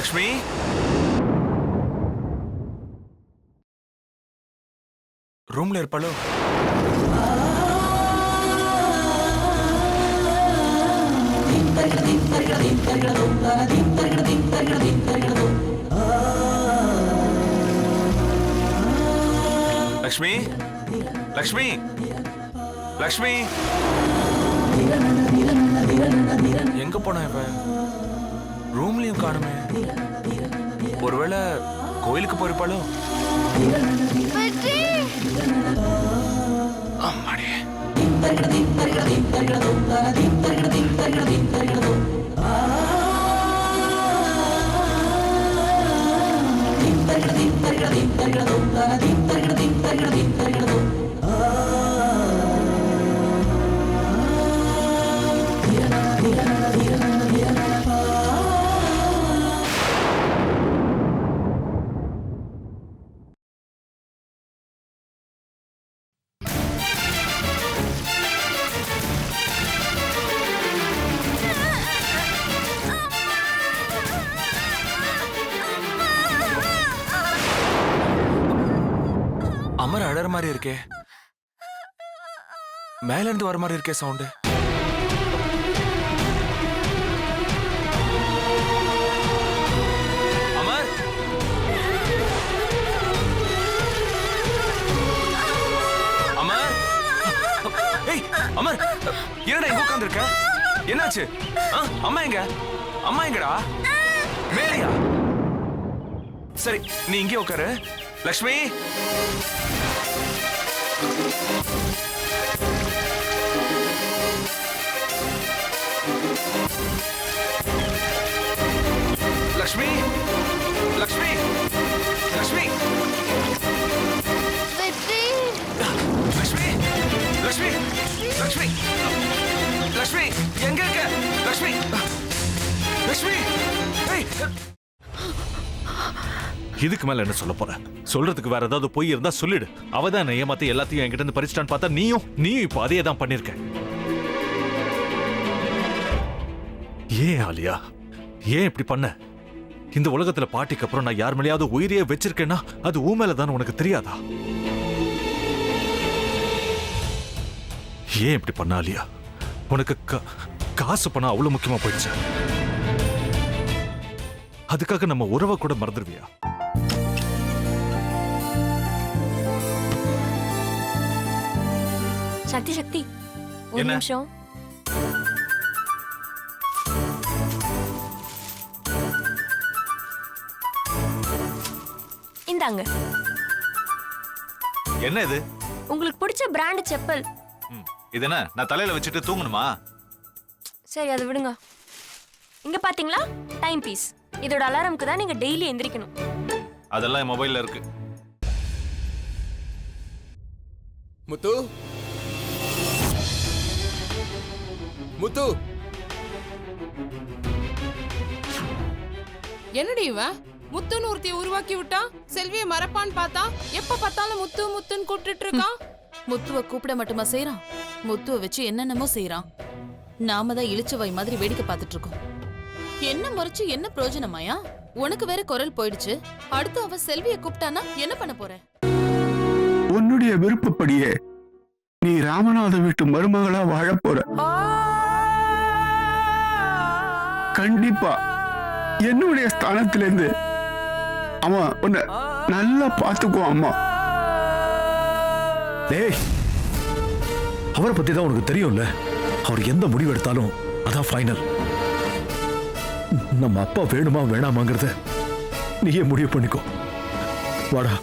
லக்ஷ்மி? ரூம்ல இருப்பாளோ? லக்ஷ்மி? லக்ஷ்மி? லக்ஷ்மி? எங்க போன இவன் ரூம்லயும் காணுமே. ஒருவேளை கோயிலுக்கு போயிருப்பாளோ? அம்மாடி. மாதிரி இருக்கே. மேல இருந்து வர மாதிரி இருக்கே சவுண்டு. அமர்! அமர்! என்னடா இங்க உட்காந்துருக்க என்னாச்சு? அம்மா எங்க? அம்மா எங்கடா? மேலியா? சரி நீ இங்கே உட்காரு. லக்ஷ்மி! லக்ஷ்மி இதுக்கு மேல என்ன சொல்ல போற? சொல்றதுக்கு வேற ஏதாவது பொய் இருந்தா சொல்லிடு. அவ தான் ஏமாத்தி எல்லாத்தையும் என்கிட்ட இருந்து பறிச்சிட்டான்னு பார்த்தா நீயும் நீயும் இப்போ அதே தான் பண்ணிருக்க. ஏன் ஆலியா? ஏன் இப்படி பண்ண? இந்த உலகத்துல பாட்டிக்கு அப்புறம் நான் யார் மேலேயாவது உயிரையே வச்சிருக்கேன்னா அது ஊ மேல தான் உனக்கு தெரியாதா? ஏன் இப்படி பண்ண ஆலியா? உனக்கு கா- காசு பணம் அவ்வளவு முக்கியமா போயிடுச்சு. அதுக்காக நம்ம உறவை கூட மறந்துடுவியா சக்தி சக்தி ஒரு என்ன? நிமிஷம். இந்தாங்க. என்ன இது? உங்களுக்கு பிடிச்ச பிராண்ட் செப்பல். ம், இது என்ன? நான் தலையில வச்சுட்டு தூங்கணுமா? சரி அதை விடுங்க. இங்க பாத்தீங்களா? டைம் பீஸ் இதோட அலாரம்க்கு தான் நீங்க டெய்லி எந்திரிக்கணும். அதெல்லாம் என் மொபைல்ல இருக்கு. முத்து? முத்து. என்னடி இவன்? முத்துன்னு ஒருத்தைய உருவாக்கி விட்டான் செல்விய மறப்பான்னு பார்த்தா? எப்ப பார்த்தாலும் முத்து முத்துன்னு கூப்பிட்டுட்டு இருக்கான் முத்துவ கூப்பிட மட்டுமா செய்றான்? முத்துவ வச்சு என்னென்னமோ செய்றான். நாம தான் இளிச்சவாய் மாதிரி வேடிக்கை பார்த்துட்டு இருக்கோம். என்ன முறைச்சு என்ன பிரயோஜனமாயா உனக்கு வேற குரல் போயிடுச்சு. அடுத்து அவ செல்விய கூப்பிட்டானா என்ன பண்ண போற? உன்னுடைய விருப்பப்படியே நீ ராமநாத வீட்டு மருமகளா வாழப் போற. கண்டிப்பா. என்னுடைய ஸ்தானத்திலிருந்து. அவன் உன்னை நல்லா பார்த்துக்குவான் அம்மா. டேய் அவரை பத்தி தான் உனக்கு தெரியும்ல? அவர் எந்த முடிவு எடுத்தாலும் அதான் ஃபைனல் நம்ம அப்பா வேணுமா வேணாமாங்கிறத நீயே முடிவு பண்ணிக்கோ. வாடா.